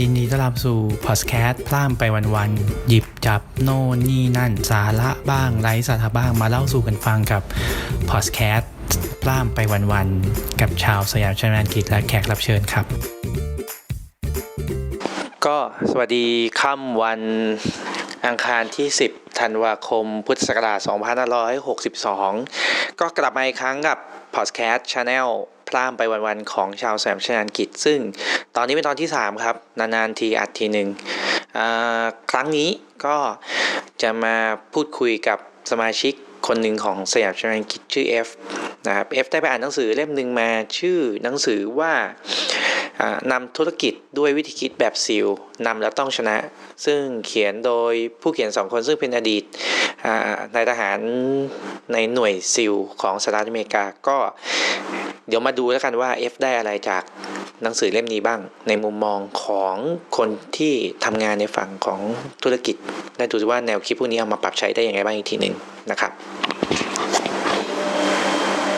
ยินดีต้อนรับสู่พอดแคสต์พล่ามไปวันๆหยิบจับโน่นนี่นั่น สาระบ้างไร้สาระบ้างมาเล่าสู่กันฟังกับพอดแคสต์พล่ามไปวันๆกับชาวสยามชนานกิจและแขกรับเชิญครับ ก็สวัสดีค่ำวันอังคารที่ 10ธันวาคม พุทธศักราช2562 ก็กลับมาอีกครั้งกับพอดแคสต์ชาแนล พล่ามไปวันๆของชาวแสมชนานกิจ ซึ่งตอนนี้เป็นตอนที่ 3 ครับ นานๆทีอัดทีหนึ่งครั้งนี้ก็จะมาพูดคุยกับสมาชิกคนหนึ่งของสยามชนานกิจชื่อ F นะครับ F ได้ไปอ่านหนังสือเล่มหนึ่งมาชื่อหนังสือว่านำธุรกิจด้วยวิธีคิดแบบซิลนำแล้วต้องชนะ ซึ่งเขียนโดยผู้เขียนสองคนซึ่งเป็นอดีตนายทหารในหน่วยซิลของสหรัฐอเมริกาก็ เดี๋ยวมาดูแล้วกันว่า F ได้อะไรจากหนังสือเล่มนี้บ้าง ในมุมมองของคนที่ทำงานในฝั่งของธุรกิจและดูว่าแนวคิดพวกนี้เอามาปรับใช้ได้ยังไงบ้างอีกทีหนึ่งนะครับ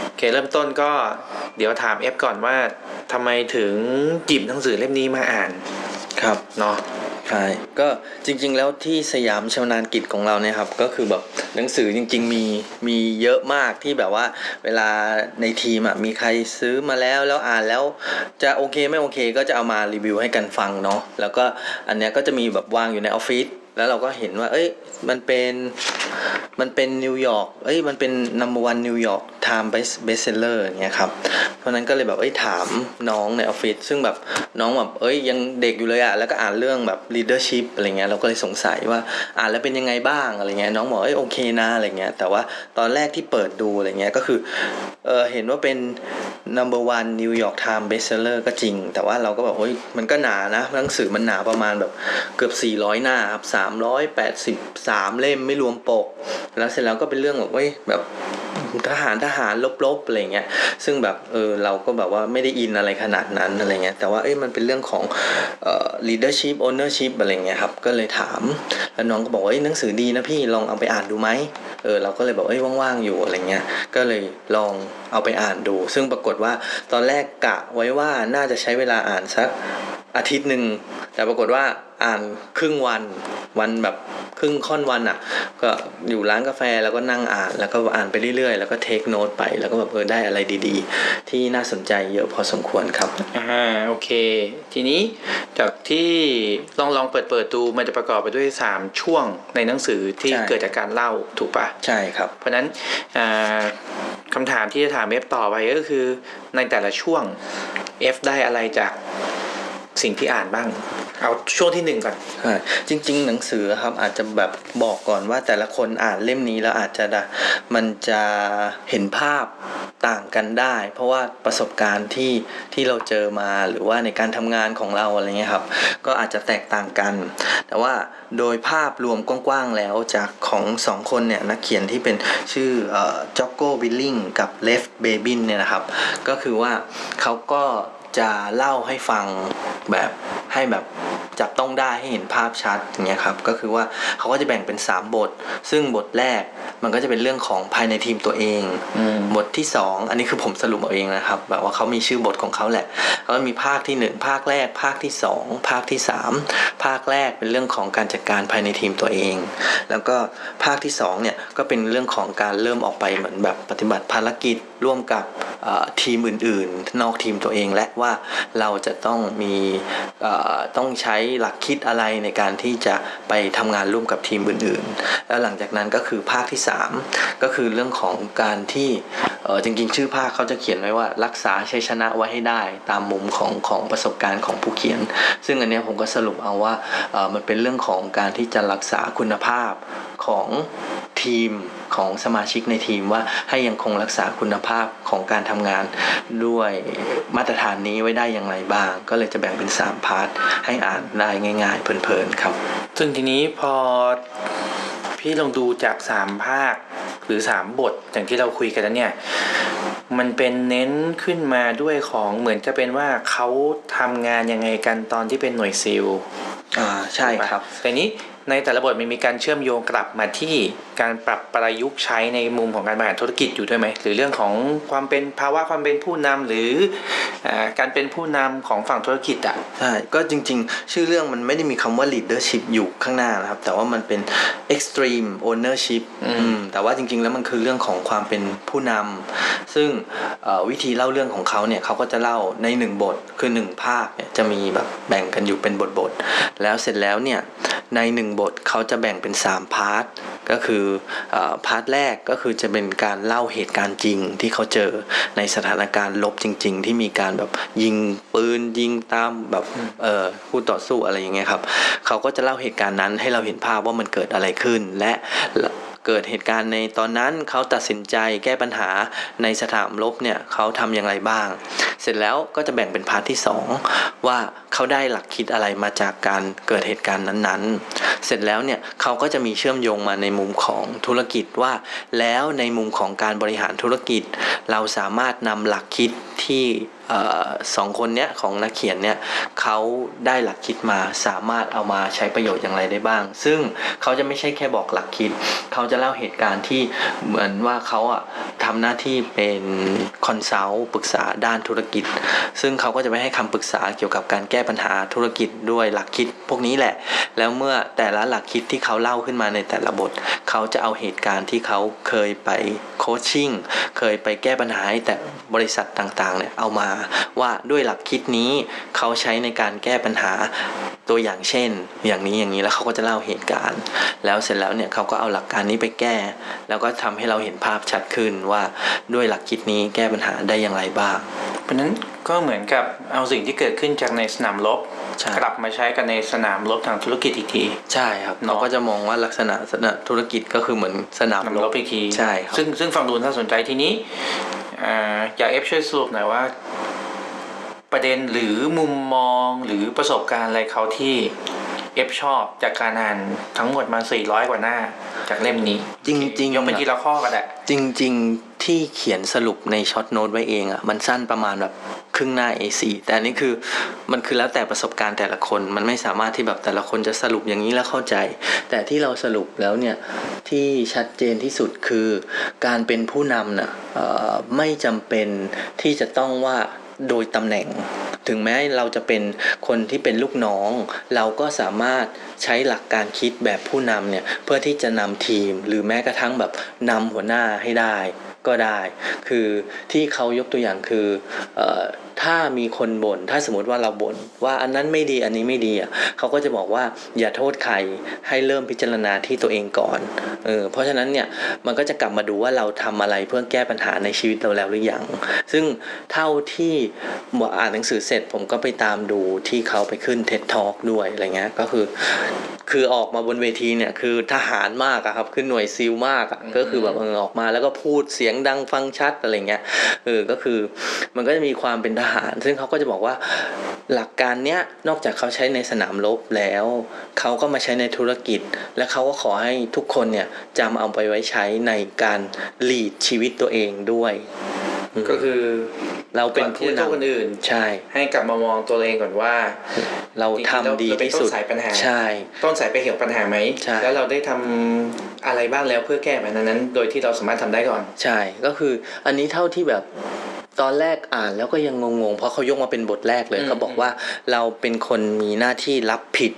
โอเคเริ่มต้นก็เดี๋ยวถาม F ก่อนว่าทำไมถึงหยิบหนังสือเล่มนี้มาอ่านครับเนาะ ใช่ก็จริง ๆ แล้วที่สยามชำนาญกิจของเราเนี่ยครับก็คือแบบหนังสือจริง ๆ มีมีเยอะมากที่แบบว่าเวลาในทีมอะมีใครซื้อมาแล้วแล้วอ่านแล้วจะโอเคไม่โอเค ก็จะเอามารีวิวให้กันฟังเนาะแล้วก็อันเนี้ยก็จะมีแบบวางอยู่ในออฟฟิศแล้วเราก็เห็นว่า เอ้ย มันเป็น มันเป็นนิวยอร์ก เอ้ย มันเป็น number one นิวยอร์ก time best bestseller อย่างเงี้ยครับ เพราะนั้นก็เลยแบบเอ้ยถามน้องในออฟฟิศซึ่งแบบน้องแบบเอ้ยยังเด็กอยู่เลยอะแล้วก็อ่านเรื่องแบบ leadership อะไรเงี้ยเราก็เลยสงสัยว่าอ่านแล้วเป็นยังไงบ้างอะไรเงี้ยน้องบอกเอ้ยโอเคนะอะไรเงี้ยแต่ว่าตอนแรกที่เปิดดูอะไรเงี้ยก็คือเออเห็นว่าเป็น number one New York Times bestseller ก็จริง แต่ว่าเราก็แบบเฮ้ยมันก็หนานะหนังสือมันหนาประมาณแบบเกือบ 400 หน้าครับ383 เล่มไม่รวมปก แล้วเสร็จแล้วก็เป็นเรื่องแบบเว้ยแบบ ทหารทหารลบๆอะไรเงี้ยซึ่งแบบเออเราก็แบบว่าไม่ได้อินอะไรขนาดนั้นอะไรเงี้ยแต่ว่าเอ้ยมันเป็นเรื่องของเอ่อ leadership ownership อะไรเงี้ยครับก็เลยถามแล้วน้องก็บอกว่าเอ้ยหนังสือดีนะพี่ลองเอาไปอ่านดูไหมเออเราก็เลยบอกเอ้ยว่างๆอยู่อะไรเงี้ยก็เลยลองเอาไปอ่านดู ซึ่งปรากฏว่าตอนแรกกะไว้ว่าน่าจะใช้เวลาอ่านสักอาทิตย์หนึ่งแต่ปรากฏว่า อ่านครึ่งวันวันแบบครึ่งค่อนวันอะ ก็อยู่ร้านกาแฟแล้วก็นั่งอ่าน แล้วก็อ่านไปเรื่อยๆ แล้วก็เทคโน้ตไป แล้วก็แบบเออได้อะไรดี ๆ ที่น่าสนใจเยอะพอสมควรครับอ่าโอเค ทีนี้จากที่ลองลองเปิดเปิดดูมันจะประกอบไปด้วย 3 ช่วงในหนังสือที่ใช่เกิดจากการเล่าถูกปะใช่ครับ เพราะฉะนั้นอ่าคำถามที่จะถาม F ต่อไปก็คือในแต่ละช่วง F ได้อะไรจาก สิ่งที่อ่านบ้าง เอาช่วงที่หนึ่งก่อนใช่จริง ๆ หนังสือครับอาจจะแบบบอกก่อนว่าแต่ละคนอ่านเล่มนี้แล้วอาจจะมันจะเห็นภาพต่างกันได้ เพราะว่าประสบการณ์ที่ที่เราเจอมาหรือว่าในการทำงานของเราอะไรเงี้ยครับ ก็อาจจะแตกต่างกัน แต่ว่าโดยภาพรวมกว้างๆแล้วจากของสองคนเนี่ยนักเขียนที่เป็นชื่อจ็อกโกวิลลิงกับเลฟเบบินเนี่ยนะครับ ก็คือว่าเขาก็ จะเล่าให้ฟังแบบให้แบบ จับต้องได้ให้เห็นภาพชัดอย่างเงี้ยครับก็คือว่าเขาก็จะแบ่งเป็น 3 บท ซึ่งบทแรกมันก็จะเป็นเรื่องของภายในทีมตัวเองอืมบทที่ 2 อันนี้คือผมสรุปเอาเองนะครับแบบว่าเขามีชื่อบทของเขาแหละแล้วก็มีภาคที่ 1 ภาคแรก ภาคที่ 2 ภาคที่ 3 ภาคแรกเป็นเรื่องของการจัดการภายในทีมตัวเอง แล้วก็ภาคที่2เนี่ยก็เป็นเรื่องของการเริ่มออกไปเหมือนแบบปฏิบัติภารกิจร่วมกับเอ่อทีมอื่น ๆ นอกทีมตัวเองและว่าเราจะต้องมีเอ่อต้องใช้หลักคิดอะไรในการที่จะไปทำงานร่วมกับทีมอื่นๆ แล้วหลังจากนั้นก็คือภาคที่ 3 ก็คือเรื่องของการที่จริงๆ ชื่อภาคเขาจะเขียนไว้ว่ารักษาชัยชนะไว้ให้ได้ตามมุมของของประสบการณ์ของผู้เขียน ซึ่งอันนี้ผมก็สรุปเอาว่ามันเป็นเรื่องของการที่จะรักษาคุณภาพของ ทีมของสมาชิกในทีมว่าให้ยังคงรักษาคุณภาพของการทำงานด้วยมาตรฐานนี้ไว้ได้อย่างไรบ้าง ก็เลยจะแบ่งเป็น 3 พาร์ทให้อ่านได้ง่ายๆ เพลินๆครับ ซึ่งทีนี้พอพี่ลองดูจากสามภาคหรือสามบทอย่างที่เราคุยกันแล้วเนี่ยมันเป็นเน้นขึ้นมาด้วยของเหมือนจะเป็นว่าเขาทำงานยังไงกันตอนที่เป็นหน่วยซิลอ่าใช่ครับแต่นี้ ในแต่ละบทมันมีการเชื่อมโยงกลับมาที่การปรับประยุกต์ใช้ในมุมของการบริหารธุรกิจอยู่ด้วยไหมหรือเรื่องของความเป็นภาวะความเป็นผู้นำหรืออาการเป็นผู้นำของฝั่งธุรกิจอะใช่ก็จริง ๆ ชื่อเรื่องมันไม่ได้มีคำว่า leadership อยู่ข้างหน้านะครับ แต่ว่ามันเป็น extreme ownership อืมอืมแต่ว่าจริง ๆ แล้วมันคือเรื่องของความเป็นผู้นำซึ่งเอ่อวิธีเล่าเรื่องของเขาเนี่ยเขาก็จะเล่าในหนึ่งบทคือหนึ่งภาคเนี่ยจะมีแบบแบ่งกันอยู่เป็นบทๆแล้วเสร็จแล้วเนี่ยในหนึ่งบทเขาจะแบ่งเป็น 3 พาร์ทก็คือเออพาร์ทแรกก็คือจะเป็นการเล่าเหตุการณ์จริงที่เขาเจอในสถานการณ์ลบจริง ๆ ที่มีการแบบยิงปืนยิงตามแบบเออคู่ต่อสู้อะไรอย่างเงี้ยครับเขาก็จะเล่าเหตุการณ์นั้นให้เราเห็นภาพว่ามันเกิดอะไรขึ้นและ เกิดเหตุการณ์ในตอนนั้นเขาตัดสินใจแก้ปัญหาในสถานรบเนี่ยเขาทำอย่างไรบ้าง เสร็จแล้วก็จะแบ่งเป็นพาร์ทที่สองว่าเขาได้หลักคิดอะไรมาจากการเกิดเหตุการณ์นั้นๆ เสร็จแล้วเนี่ยเขาก็จะมีเชื่อมโยงมาในมุมของธุรกิจว่า แล้วในมุมของการบริหารธุรกิจ เราสามารถนำหลักคิดที่ สองคนเนี้ยของนักเขียนเนี่ยเขาได้หลักคิดมาสามารถเอามาใช้ประโยชน์อย่างไรได้บ้าง ซึ่งเขาจะไม่ใช่แค่บอกหลักคิด เขาจะเล่าเหตุการณ์ที่เหมือนว่าเขาอะทำหน้าที่เป็นคอนซัลท์ปรึกษาด้านธุรกิจ ซึ่งเขาก็จะไปให้คำปรึกษาเกี่ยวกับการแก้ปัญหาธุรกิจด้วยหลักคิดพวกนี้แหละ แล้วเมื่อแต่ละหลักคิดที่เขาเล่าขึ้นมาในแต่ละบท เขาจะเอาเหตุการณ์ที่เขาเคยไปโคชชิ่งเคยไปแก้ปัญหาให้แต่บริษัทต่างๆเนี่ยเอามาว่าด้วยหลักคิดนี้เขาใช้ในการแก้ปัญหาตัวอย่างเช่น อย่างนี้อย่างนี้แล้วเขาก็จะเล่าเหตุการณ์ แล้วเสร็จแล้วเนี่ยเขาก็เอาหลักการนี้ไปแก้ แล้วก็ทำให้เราเห็นภาพชัดขึ้นว่าด้วยหลักคิดนี้แก้ปัญหาได้อย่างไรบ้าง เพราะฉะนั้นก็เหมือนกับเอาสิ่งที่เกิดขึ้นจากในสนามรบใช่กลับมาใช้กันในสนามรบทางธุรกิจอีกที ใช่ครับเนอะเราก็จะมองว่าลักษณะสนามธุรกิจก็คือเหมือนสนามนำรรบบอีกทีใช่ครับซึ่งซึ่งฟังดูน่าสนใจทีนี้อ่าอยากเอฟช่วยสรุปหน่อยว่า ประเด็นหรือมุมมองหรือประสบการณ์อะไรเขาที่เอฟชอบจากการอ่านทั้งหมดมา400 กว่าหน้า จากเล่มนี้ จริงๆยกเป็นทีละข้อก็ได้จริง ๆที่เขียนสรุปในช็อตโน้ตไว้เองอะ่ะมันสั้นประมาณแบบครึ่งหน้า A4 แต่อันนี้คือมันคือแล้วแต่ประสบการณ์แต่ละคน มันไม่สามารถที่แบบแต่ละคนจะสรุปอย่างนี้แล้วเข้าใจ แต่ที่เราสรุปแล้วเนี่ยที่ชัดเจนที่สุดคือ การเป็นผู้นำน่ะเอ่อไม่จำเป็นที่จะต้องว่า โดยตำแหน่ง ถึงแม้เราจะเป็นคนที่เป็นลูกน้อง เราก็สามารถใช้หลักการคิดแบบผู้นำเนี่ยเพื่อที่จะนำทีม หรือแม้กระทั่งแบบนำหัวหน้าให้ได้ก็ได้ คือที่เขายกตัวอย่างคืออ ถ้ามีคนบน่นถ้าสมมติว่าเราบ่นว่าอันนั้นไม่ดีอันนี้ไม่ดีอะเขาก็จะบอกว่าอย่าโทษใครให้เริ่มพิจารณาที่ตัวเองก่อนเออเพราะฉะนั้นเนี่ยมันก็จะกลับมาดูว่าเราทำอะไรเพื่อแก้ปัญหาในชีวิตเราแล้วหรือยังซึ่งเท่าที่อ่านหนังสือเสร็จผมก็ไปตามดูที่เขาไปขึ้น TED Talk ด้วยอะไรเงี้ยก็คือคือออกมาบนเวทีเนี่ยคือทหารมากอะครับคือหน่วยซิลมากอะก็คือแบบเออออกมาแล้วก็พูดเสียงดังฟังชัดอะไรเงี้ยเออก็คือมันก็จะมีความเป็นทหาร ซึ่งเขาก็จะบอกว่าหลักการเนี้ยนอกจากเขาใช้ในสนามรบแล้ว เขาก็มาใช้ในธุรกิจ และเขาก็ขอให้ทุกคนเนี่ยจำเอาไปไว้ใช้ในการลีดชีวิตตัวเองด้วยอืมก็คือเราเป็นก่อนที่ผู้จะโทษคนนำอื่น ใช่ ให้กลับมามองตัวเองก่อนว่า เราทำดีที่สุดเราเป็นต้นสายปัญหาใช่ ต้นสายไปเหวปัญหาไหมใช่แล้วเราได้ทำอะไรบ้างแล้วเพื่อแก้ปัญหานั้น โดยที่เราสามารถทำได้ก่อน ใช่ ก็คืออันนี้เท่าที่แบบ ตอนแรกอ่านแล้วก็ยังงงๆ เพราะเขายกมาเป็นบทแรกเลยอืมเขาบอกว่าเราเป็นคนมีหน้าที่รับผิด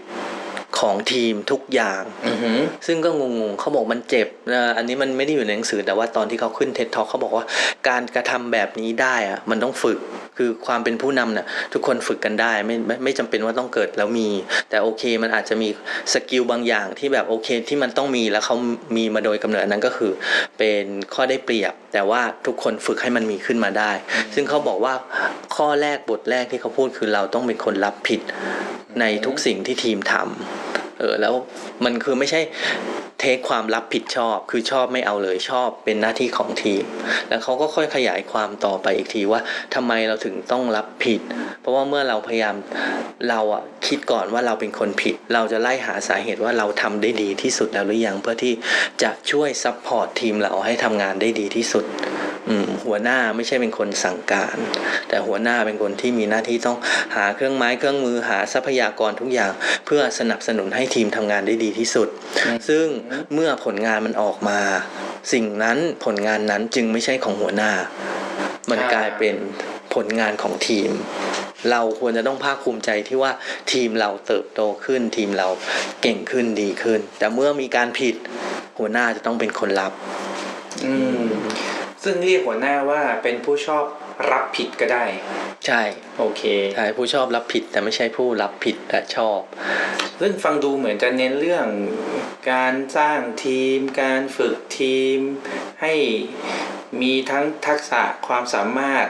ของทีมทุกอย่างอือหือซึ่งก็งงๆเขาบอกมันเจ็บนะอันนี้มันไม่ได้อยู่ในหนังสือแต่ว่าตอนที่เขาขึ้นเท็ดท็อกเขาบอกว่า การกระทำแบบนี้ได้อะมันต้องฝึกคือความเป็นผู้นำน่ะทุกคนฝึกกันได้ไม่ไม่ไม่จำเป็นว่าต้องเกิดแล้วมี แต่โอเคมันอาจจะมีสกิลบางอย่างที่แบบโอเคที่มันต้องมีแล้วเขามีมาโดยกำเนิดอันนั้นก็คือเป็นข้อได้เปรียบ แต่ว่าทุกคนฝึกให้มันมีขึ้นมาได้ ซึ่งเขาบอกว่าข้อแรกบทแรกที่เขาพูดคือเราต้องเป็นคนรับผิดในทุกสิ่งที่ทีมทำ เออแล้วมันคือไม่ใช่เทคความรับผิดชอบ คือชอบไม่เอาเลยชอบเป็นหน้าที่ของทีม แล้วเขาก็ค่อยขยายความต่อไปอีกทีว่าทำไมเราถึงต้องรับผิด เพราะว่าเมื่อเราพยายามเราอะคิดก่อนว่าเราเป็นคนผิด เราจะไล่หาสาเหตุว่าเราทำได้ดีที่สุดแล้วหรือยังเพื่อที่จะช่วยซัพพอร์ตทีมเราให้ทำงานได้ดีที่สุด หัวหน้าไม่ใช่เป็นคนสั่งการ แต่หัวหน้าเป็นคนที่มีหน้าที่ต้องหาเครื่องไม้เครื่องมือหาทรัพยากรทุกอย่าง เพื่อสนับสนุนให้ทีมทำงานได้ดีที่สุด ซึ่งเมื่อผลงานมันออกมา สิ่งนั้นผลงานนั้นจึงไม่ใช่ของหัวหน้า มันอ่ากลายเป็นผลงานของทีม เราควรจะต้องภาคภูมิใจที่ว่าทีมเราเติบโตขึ้น ทีมเราเก่งขึ้นดีขึ้น แต่เมื่อมีการผิดหัวหน้าจะต้องเป็นคนรับ อืม ซึ่งเรียกหัวหน้าว่าเป็นผู้ชอบรับผิดก็ได้ ใช่โอเคใช่ผู้ชอบรับผิดแต่ไม่ใช่ผู้รับผิดและชอบ ซึ่งฟังดูเหมือนจะเน้นเรื่องการสร้างทีม การฝึกทีม ให้มีทั้งทักษะความสามารถ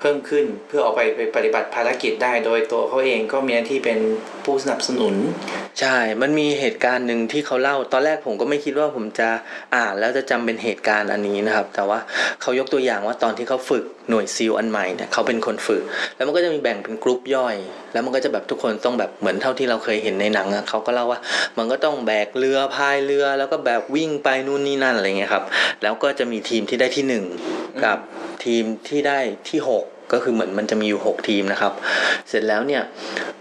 เพิ่มขึ้นเพื่อออกไปไปปฏิบัติภารกิจได้ โดยตัวเขาเองก็มีหน้าที่เป็นผู้สนับสนุน ใช่ มันมีเหตุการณ์หนึ่งที่เขาเล่า ตอนแรกผมก็ไม่คิดว่าผมจะอ่านแล้วจะจำเป็นเหตุการณ์อันนี้นะครับ แต่ว่าเขายกตัวอย่างว่าตอนที่เขาฝึกหน่วยซีลอันใหม่เนี่ยเขาเป็นคนฝึก แล้วมันก็จะมีแบ่งเป็นกรุ๊ปย่อย แล้วมันก็จะแบบทุกคนต้องแบบเหมือนเท่าที่เราเคยเห็นในหนังอะเขาก็เล่าว่า มันก็ต้องแบกเรือพายเรือ แล้วก็แบบวิ่งไปนู่นนี่นั่นอะไรเงี้ยครับ แล้วก็จะมีทีมที่ได้ที่หนึ่งกับทีมที่ได้ที่ห กก็คือเหมือนมันจะมีอยู่ 6 ทีมนะครับ เสร็จแล้วเนี่ย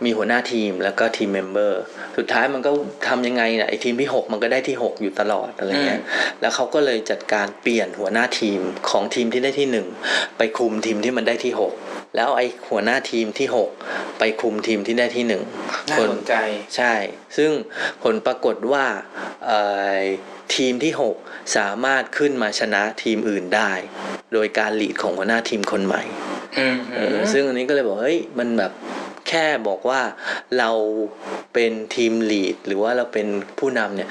มีหัวหน้าทีมแล้วก็ทีมเมมเบอร์ สุดท้ายมันก็ทำยังไงเนี่ยไอ้ทีมที่ 6 มันก็ได้ที่ 6 อยู่ตลอดอะไรเงี้ย แล้วเขาก็เลยจัดการเปลี่ยนหัวหน้าทีมของทีมที่ได้ที่ 1 ไปคุมทีมที่มันได้ที่ 6 แล้วไอ้หัวหน้าทีมที่ 6 ไปคุมทีมที่ได้ที่1น่าสนใจ ใช่ ซึ่งผลปรากฏว่าเอ่อทีมที่ 6 สามารถขึ้นมาชนะทีมอื่นได้ โดยการลีดของหัวหน้าทีมคนใหม่อืมเออ ซึ่งอันนี้ก็เลยบอกเฮ้ยมันแบบแค่บอกว่าเราเป็นทีมลีดหรือว่าเราเป็นผู้นำเนี่ย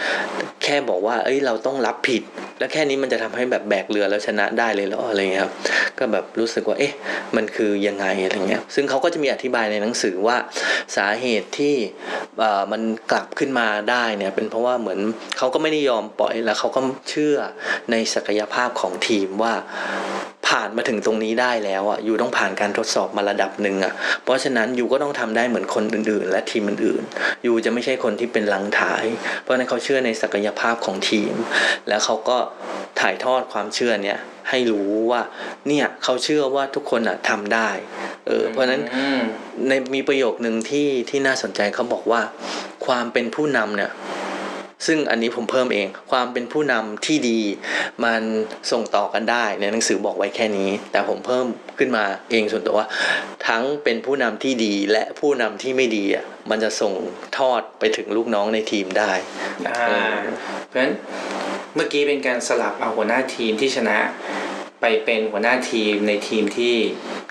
แค่บอกว่า เอ้ยเราต้องรับผิด แล้วแค่นี้มันจะทำให้แบบแบกเรือแล้วชนะได้เลยหรออะไรเงี้ยครับก็แบบรู้สึกว่าเอ๊ะมันคือยังไงอะไรเงี้ยซึ่งเขาก็จะมีอธิบายในหนังสือว่าสาเหตุที่มันกลับขึ้นมาได้เนี่ยเป็นเพราะว่าเหมือนเขาก็ไม่ได้ยอมปล่อยแล้วเขาก็เชื่อในศักยภาพของทีมว่า ผ่านมาถึงตรงนี้ได้แล้วอะยูต้องผ่านการทดสอบมาระดับหนึ่งอะเพราะฉะนั้นยูก็ต้องทำได้เหมือนคนอื่น ๆ และทีมอื่นๆยูจะไม่ใช่คนที่เป็นหลังถ่าย เพราะฉะนั้นเขาเชื่อในศักยภาพของทีม แล้วเขาก็ถ่ายทอดความเชื่อเนี่ยให้รู้ว่าเนี่ยเขาเชื่อว่าทุกคนอะทำได้เออเพราะฉะนั้นอืมในมีประโยคหนึ่งที่ที่น่าสนใจเขาบอกว่า ความเป็นผู้นำเนี่ย ซึ่งอันนี้ผมเพิ่มเอง ความเป็นผู้นำที่ดี มันส่งต่อกันได้ในหนังสือบอกไว้แค่นี้ แต่ผมเพิ่มขึ้นมาเองส่วนตัวว่า ทั้งเป็นผู้นำที่ดีและผู้นำที่ไม่ดีอะมันจะส่งทอดไปถึงลูกน้องในทีมได้เพราะฉะนั้นเมื่อกี้เป็นการสลับเอาหัวหน้าทีมที่ชนะ ไปเป็นหัวหน้าทีมในทีมที่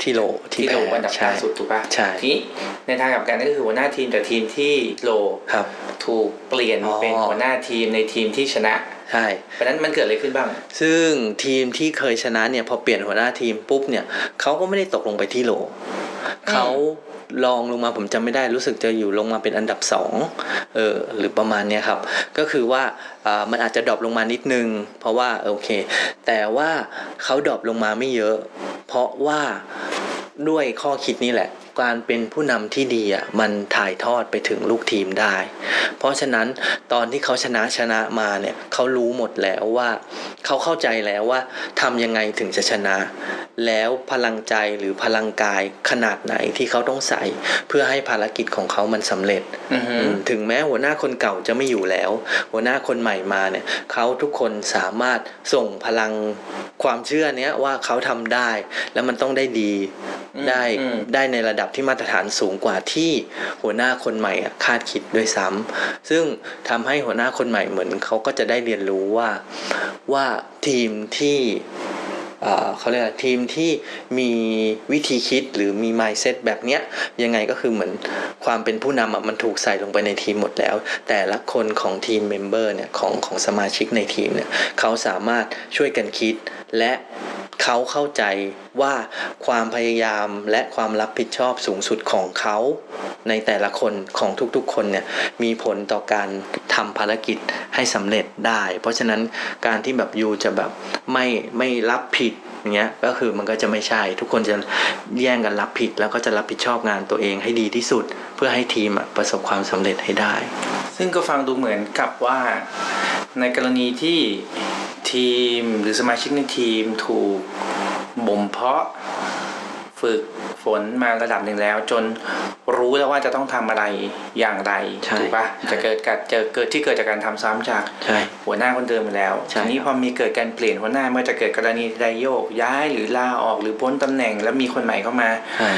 ที่โหลที่ที่โลแพ้อันดับใช่ล่าสุดถูกปะใช่ทีนี้ในทางกลับกันก็คือหัวหน้าทีมแต่ทีมที่โลครับ ถูกเปลี่ยนอ๋อเป็นหัวหน้าทีมในทีมที่ชนะใช่เพราะฉะนั้นมันเกิดอะไรขึ้นบ้าง ซึ่งทีมที่เคยชนะเนี่ยพอเปลี่ยนหัวหน้าทีมปุ๊บเนี่ยเขาก็ไม่ได้ตกลงไปที่โหลเขา ลองลงมาผมจำไม่ได้รู้สึกจะอยู่ลงมาเป็นอันดับสองเออหรือประมาณนี้ครับ ก็คือว่าอ่ามันอาจจะดรอปลงมานิดนึง เพราะว่าโอเค แต่ว่าเขาดรอปลงมาไม่เยอะ เพราะว่าด้วยข้อคิดนี้แหละ การเป็นผู้นำที่ดีอะมันถ่ายทอดไปถึงลูกทีมได้ เพราะฉะนั้นตอนที่เขาชนะชนะมาเนี่ยเขารู้หมดแล้วว่าเขาเข้าใจแล้วว่าทำยังไงถึงจะชนะ แล้วพลังใจหรือพลังกายขนาดไหนที่เขาต้องใส่ เพื่อให้ภารกิจของเขามันสำเร็จอือฮึอืมถึงแม้หัวหน้าคนเก่าจะไม่อยู่แล้ว หัวหน้าคนใหม่มาเนี่ยเขาทุกคนสามารถส่งพลังความเชื่อเนี้ยว่าเขาทำได้ แล้วมันต้องได้ดีได้ได้ในระดับที่มาตรฐานสูงกว่าที่หัวหน้าคนใหม่คาดคิดด้วยซ้ำซึ่งทำให้หัวหน้าคนใหม่เหมือนเขาก็จะได้เรียนรู้ว่าว่าทีมที่เขาเรียกอะไรทีมที่มีวิธีคิดหรือมี mindset แบบเนี้ยยังไงก็คือเหมือนความเป็นผู้นำมันถูกใส่ลงไปในทีมหมดแล้ว แต่ละคนของทีมเมมเบอร์เนี่ยของของสมาชิกในทีมเนี่ยเขาสามารถช่วยกันคิดและเขาเข้าใจ ว่าความพยายามและความรับผิดชอบสูงสุดของเขา ในแต่ละคนของทุกๆคนเนี่ยมีผลต่อการทำภารกิจให้สำเร็จได้ เพราะฉะนั้นการที่แบบยูจะแบบไม่ไม่รับผิดอย่างเงี้ยก็คือมันก็จะไม่ใช่ทุกคนจะแย่งกันรับผิด แล้วก็จะรับผิดชอบงานตัวเองให้ดีที่สุด เพื่อให้ทีมประสบความสำเร็จให้ได้ ซึ่งก็ฟังดูเหมือนกับว่าในกรณีที่ทีมหรือสมาชิกในทีมถูก บ่มเพาะฝึกฝนมาระดับหนึ่งแล้ว จนรู้แล้วว่าจะต้องทำอะไรอย่างไรใช่ถูกปะใช่จะเกิดการเจอเกิดที่เกิดจากการทำซ้ำจากใช่หัวหน้าคนเดิมไปแล้วใช่ทีนี้พอมีเกิดการเปลี่ยนหัวหน้าเมื่อจะเกิดกรณีใดโยก ย้ายหรือลาออกหรือพ้นตำแหน่งแล้วมีคนใหม่เข้ามาใช่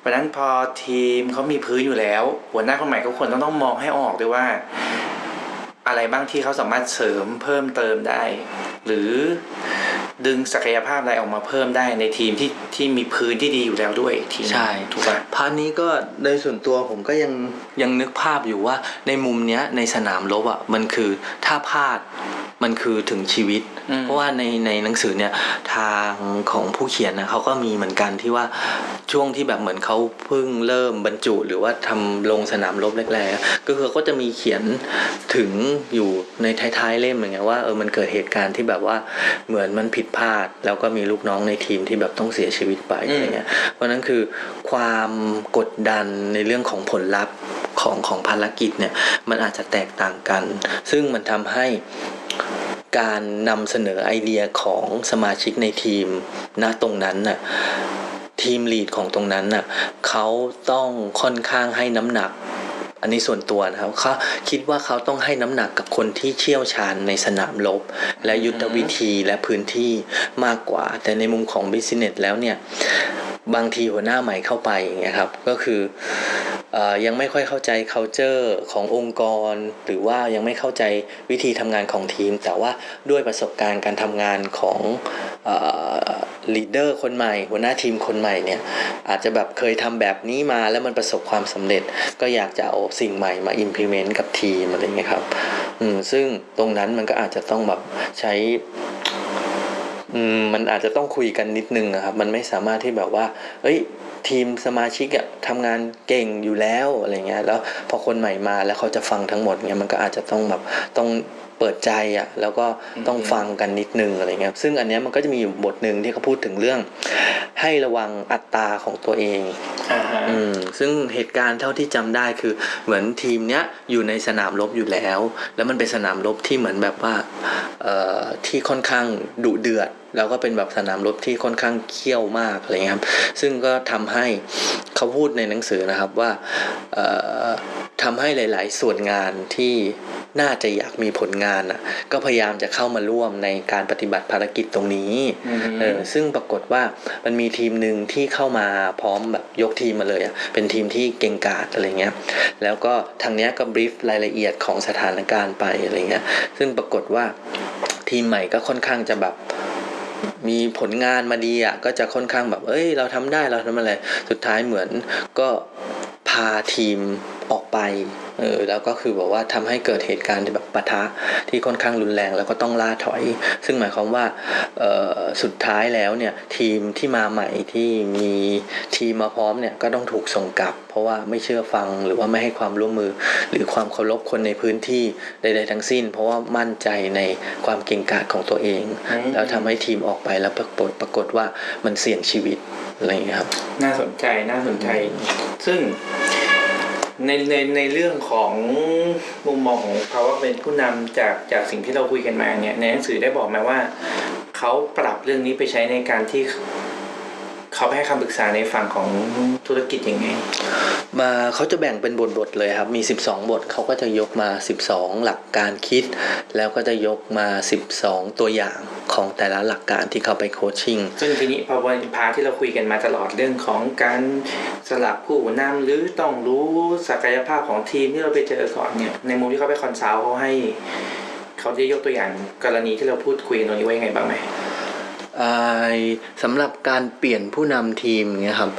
เพราะฉะนั้นพอทีมเขามีพื้นอยู่แล้ว หัวหน้าคนใหม่ก็ควรต้องต้องมองให้ออกด้วยว่า อะไรบ้างที่เขาสามารถเสริมเพิ่มเติมได้ หรือ ดึงศักยภาพอะไรออกมาเพิ่มได้ในทีมที่ที่มีพื้นที่ดีอยู่แล้วด้วยทีมใช่ถูกปะพาร์ทนี้ก็โดยส่วนตัวผมก็ยังยังนึกภาพอยู่ว่าในมุมเนี้ยในสนามรบอะมันคือถ้าพลาด มันคือถึงชีวิตอืมเพราะว่าในในหนังสือเนี่ยทางของผู้เขียนนะเขาก็มีเหมือนกันที่ว่าช่วงที่แบบเหมือนเขาเพิ่งเริ่มบรรจุหรือว่าทำลงสนามรบแรกๆก็คือเขาก็จะมีเขียนถึงอยู่ในท้ายๆเล่มอย่างเงี้ยว่าเออมันเกิดเหตุการณ์ที่แบบว่าเหมือนมันผิดพลาด แล้วก็มีลูกน้องในทีมที่แบบต้องเสียชีวิตไปอะไรเงี้ยเพราะฉะนั้นคือความกดดันในเรื่องของผลลัพธ์ของของภารกิจเนี่ยมันอาจจะแตกต่างกัน ซึ่งมันทำให้ การนำเสนอไอเดียของสมาชิกในทีมณตรงนั้นน่ะทีมลีดของตรงนั้นน่ะเขาต้องค่อนข้างให้น้ำหนัก อันนี้ส่วนตัวนะครับเขาคิดว่าเขาต้องให้น้ำหนักกับคนที่เชี่ยวชาญในสนามรบ และยุทธวิธีและพื้นที่มากกว่า แต่ในมุมของบิสเนสแล้วเนี่ย บางทีหัวหน้าใหม่เข้าไปอย่างเงี้ยครับก็คืออยังไม่ค่อยเข้าใจ culture ขององค์กร หรือว่ายังไม่เข้าใจวิธีทำงานของทีม แต่ว่าด้วยประสบการณ์การทำงานของลีดเดอร์คนใหม่ หัวหน้าทีมคนใหม่เนี่ยอาจจะแบบเคยทำแบบนี้มาแล้วมันประสบความสำเร็จ ก็อยากจะเอาสิ่งใหม่มา implement กับทีมอะไรเงี้ยครับซึ่งตรงนั้นมันก็อาจจะต้องแบบใช้ มมันอาจจะต้องคุยกันนิดนึงอะครับ มันไม่สามารถที่แบบว่าเฮ้ย ทีมสมาชิกอะทำงานเก่งอยู่แล้วอะไรเงี้ย แล้วพอคนใหม่มาแล้วเขาจะฟังทั้งหมดเงี้ย มันก็อาจจะต้องแบบต้องเปิดใจอะแล้วก็ต้องฟังกันนิดนึงอะไรเงี้ย ซึ่งอันเนี้ยมันก็จะมีอยู่บทหนึ่งที่เขาพูดถึงเรื่อง ให้ระวังอัตราของตัวเองอ่าฮะอืมซึ่งเหตุการณ์เท่าที่จำได้คือเหมือนทีมเนี้ยอยู่ในสนามรบอยู่แล้ว แล้วมันเป็นสนามรบที่เหมือนแบบว่า เอ่อ ที่ค่อนข้างดุเดือด แล้วก็เป็นแบบสนามรบที่ค่อนข้างเขี้ยวมากอะไรเงี้ยครับซึ่งก็ทำให้เขาพูดในหนังสือนะครับว่าเอ่อทำให้หลาย ๆ ส่วนงานที่น่าจะอยากมีผลงานอะก็พยายามจะเข้ามาร่วมในการปฏิบัติภารกิจตรงนี้อืมเออซึ่งปรากฏว่ามันมีทีมหนึ่งที่เข้ามาพร้อมแบบยกทีมมาเลยอะเป็นทีมที่เก่งกาจอะไรเงี้ยแล้วก็ทางเนี้ยก็บรีฟรายละเอียดของสถานการณ์ไปอะไรเงี้ยซึ่งปรากฏว่าทีมใหม่ก็ค่อนข้างจะแบบ มีผลงานมาดีอะก็จะค่อนข้างแบบ เอ้ย เราทำได้เราทำอะไร สุดท้ายเหมือนก็พาทีมออกไป เออแล้วก็คือแบบว่าทำให้เกิดเหตุการณ์ที่แบบปะทะที่ค่อนข้างรุนแรงแล้วก็ต้องล่าถอย ซึ่งหมายความว่าเอ่อสุดท้ายแล้วเนี่ยทีมที่มาใหม่ที่มีทีมมาพร้อมเนี่ยก็ต้องถูกส่งกลับ เพราะว่าไม่เชื่อฟังหรือว่าไม่ให้ความร่วมมือ หรือความเคารพคนในพื้นที่ใดๆทั้งสิ้น เพราะว่ามั่นใจในความเก่งกาจของตัวเองอืมแล้วทำให้ทีมออกไปแล้วปรากฏปรากฏว่ามันเสี่ยงชีวิตอะไรอย่างเงี้ยครับ น่าสนใจน่าสนใจ ซึ่ง ในในในเรื่องของมุมมองของภาวะเป็นผู้นำจากจากสิ่งที่เราคุยกันมาเนี่ยในหนังสือได้บอกมาว่าเขาปรับเรื่องนี้ไปใช้ในการที่เขาไปให้คำปรึกษาในฝั่งของธุรกิจยังไง มาเขาจะแบ่งเป็นบทๆเลยครับ มี 12 บทเขาก็จะยกมา 12 หลักการคิด แล้วก็จะยกมา 12 ตัวอย่างของแต่ละหลักการที่เขาไปโคชชิ่งซึ่งทีนี้พอวันพาที่เราคุยกันมาตลอดเรื่องของการสลับผู้นำหรือต้องรู้ศักยภาพของทีมที่เราไปเจอก่อนเนี่ยในมุมที่เขาไปคอนซัลท์เขาให้เขาได้ยกตัวอย่างกรณีที่เราพูดคุยกันตรงนี้ไว้ยังไงบ้างไหมอ่าสำหรับการเปลี่ยนผู้นำทีมเงี้ยครับ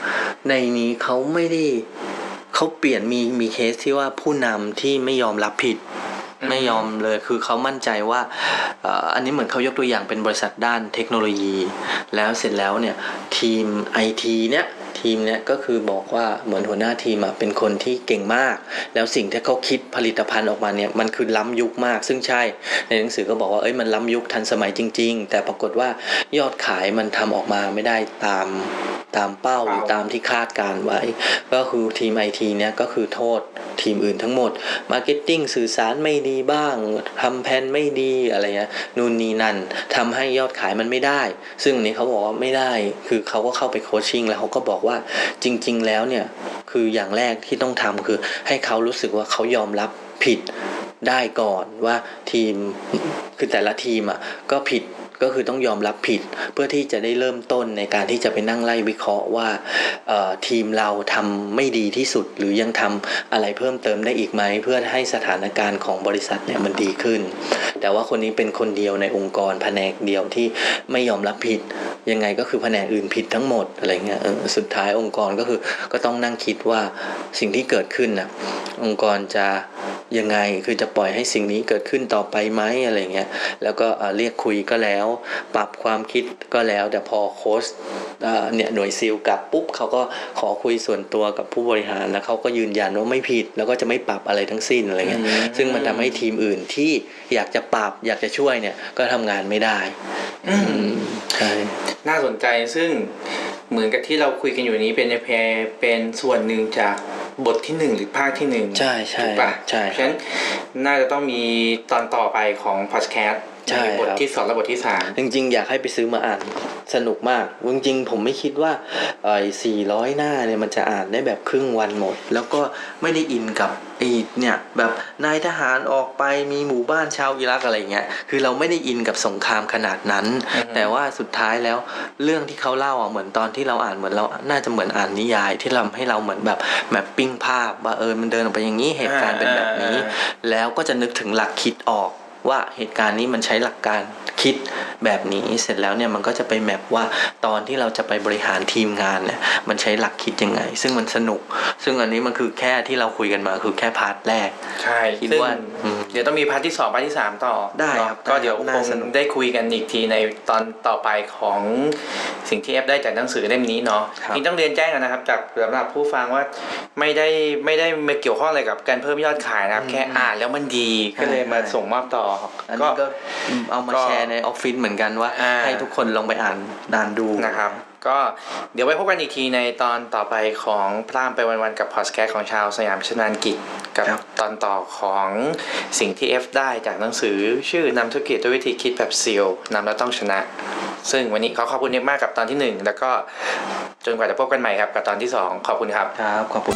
ในนี้เขาไม่ได้ เขาเปลี่ยนมีมีเคสที่ว่าผู้นำที่ไม่ยอมรับผิดอืมไม่ยอมเลยคือเขามั่นใจว่าเอ่ออันนี้เหมือนเขายกตัวอย่างเป็นบริษัทด้านเทคโนโลยี แล้วเสร็จแล้วเนี่ยทีมไอทีเนี่ย ทีทีมเนี่ยก็คือบอกว่าเหมือนหัวหน้าทีมอะเป็นคนที่เก่งมาก แล้วสิ่งที่เขาคิดผลิตภัณฑ์ออกมาเนี่ยมันคือล้ำยุคมาก ซึ่งใช่ในหนังสือก็บอกว่าเอ้ยมันล้ำยุคทันสมัยจริง ๆ แต่ปรากฏว่ายอดขายมันทำออกมาไม่ได้ตามตามเป้าหรือตามที่คาดการไว้ ก็คือทีมไอทีเนี่ยก็คือโทษทีมอื่นทั้งหมดมาร์เก็ตติ้งสื่อสารไม่ดีบ้างทำแผนไม่ดีอะไรเงี้ยนู่นนี่นั่นทำให้ยอดขายมันไม่ได้ ซึ่งอันนี้เขาบอกว่าไม่ได้ คือเขาก็เข้าไปโคชชิ่งแล้วเขาก็บอกว่าจริง ๆ แล้วเนี่ยคืออย่างแรกที่ต้องทำคือ ให้เขารู้สึกว่าเขายอมรับผิดได้ก่อนว่าทีมคือแต่ละทีมอะก็ผิด ก็คือต้องยอมรับผิด เพื่อที่จะได้เริ่มต้นในการที่จะไปนั่งไล่วิเคราะห์ว่าทีมเราทำไม่ดีที่สุด หรือยังทำอะไรเพิ่มเติมได้อีกไหมเพื่อให้สถานการณ์ของบริษัทเนี่ยมันดีขึ้น แต่ว่าคนนี้เป็นคนเดียวในองค์กรแผนกเดียวที่ไม่ยอมรับผิด ยังไงก็คือแผนกอื่นผิดทั้งหมดอะไรเงี้ยสุดท้ายองค์กรก็คือก็ต้องนั่งคิดว่าสิ่งที่เกิดขึ้นน่ะองค์กรจะ ยังไงคือจะปล่อยให้สิ่งนี้เกิดขึ้นต่อไปไหมอะไรเงี้ยแล้วก็เอ่อเรียกคุยก็แล้ว ปรับความคิดก็แล้ว แต่พอโค้ชเอ่อเนี่ยหน่วยซิลกลับปุ๊บเขาก็ขอคุยส่วนตัวกับผู้บริหารแล้วเขาก็ยืนยันว่าไม่ผิด แล้วก็จะไม่ปรับอะไรทั้งสิ้นอะไรเงี้ยอืมซึ่งมันทำให้ทีมอื่นที่อยากจะปรับอยากจะช่วยเนี่ยก็ทำงานไม่ได้อืมอืมใช่น่าสนใจซึ่ง เหมือนกับที่เราคุยกันอยู่นี้เป็นแพเป็นส่วนหนึ่งจากบทที่หนึ่งหรือภาคที่หนึ่งใช่ใช่ถูกปะใช่เพราะฉะนั้นน่าจะต้องมีตอนต่อไปของพอดแคสต์ใช่บทครับที่สองและบทที่สามจริงๆ อยากให้ไปซื้อมาอ่าน สนุกมากจริงๆผมไม่คิดว่าไอ้สี่ร้อยหน้าเนี่ยมันจะอ่านได้แบบครึ่งวันหมด แล้วก็ไม่ได้อินกับไอ้เนี่ยแบบนายทหารออกไปมีหมู่บ้านชาวอิรักอะไรเงี้ยคือเราไม่ได้อินกับสงครามขนาดนั้น แต่ว่าสุดท้ายแล้วเรื่องที่เขาเล่าอะเหมือนตอนที่เราอ่านเหมือนเราน่าจะเหมือนอ่านนิยาย ที่ทำให้เราเหมือนแบบแมปปิ้งภาพว่าเออมันเดินออกไปอย่างนี้เหตุการณ์เป็นแบบนี้ แล้วก็จะนึกถึงหลักคิดออกว่าเหตุการณ์นี้มันใช้หลักการ คิดแบบนี้เสร็จแล้วเนี่ยมันก็จะไปแมปว่าตอนที่เราจะไปบริหารทีมงานเนี่ยมันใช้หลักคิดยังไง ซึ่งมันสนุก ซึ่งอันนี้มันคือแค่ที่เราคุยกันมาคือแค่พาร์ทแรก ใช่คิดซึ่งว่าอืมเดี๋ยวต้องมีพาร์ทที่สองพาร์ทที่สามต่อได้เนาะครับก็เดี๋ยวได้คครับงน่าสนุกได้คุยกันอีกทีในตอนต่อไปของสิ่งที่เอฟได้จากหนังสือเล่มนี้เนาะครับนี่ต้องเรียนแจ้งกันนะครับ จากสำหรับผู้ฟังว่าไม่ได้ไม่ได้มาเกี่ยวข้องอะไรกับการเพิ่มยอดขายนะครับ แค่อ่านแล้วมันดีก็เลยมาส่งมอบต่ออันก็นี้ก็เอามาก็แชร์ในออฟฟิศเหมือนกันว่าอ่า ให้ทุกคนลองไปอ่านนานดูนะครับ ก็เดี๋ยวไว้พบกันอีกทีในตอนต่อไปของพร่ามไปวันๆกับพอดแคสต์ของชาวสยามชนานกิจกับครับตอนต่อของสิ่งที่ F ได้จากหนังสือชื่อนำธุรกิจด้วยวิธีคิดแบบซีลนำแล้วต้องชนะ ซึ่งวันนี้ขอขอบคุณเอกมากกับตอนที่หนึ่งแล้วก็จนกว่าจะพบกันใหม่ครับกับตอนที่สองขอบคุณครับ ครับ ขอบคุณ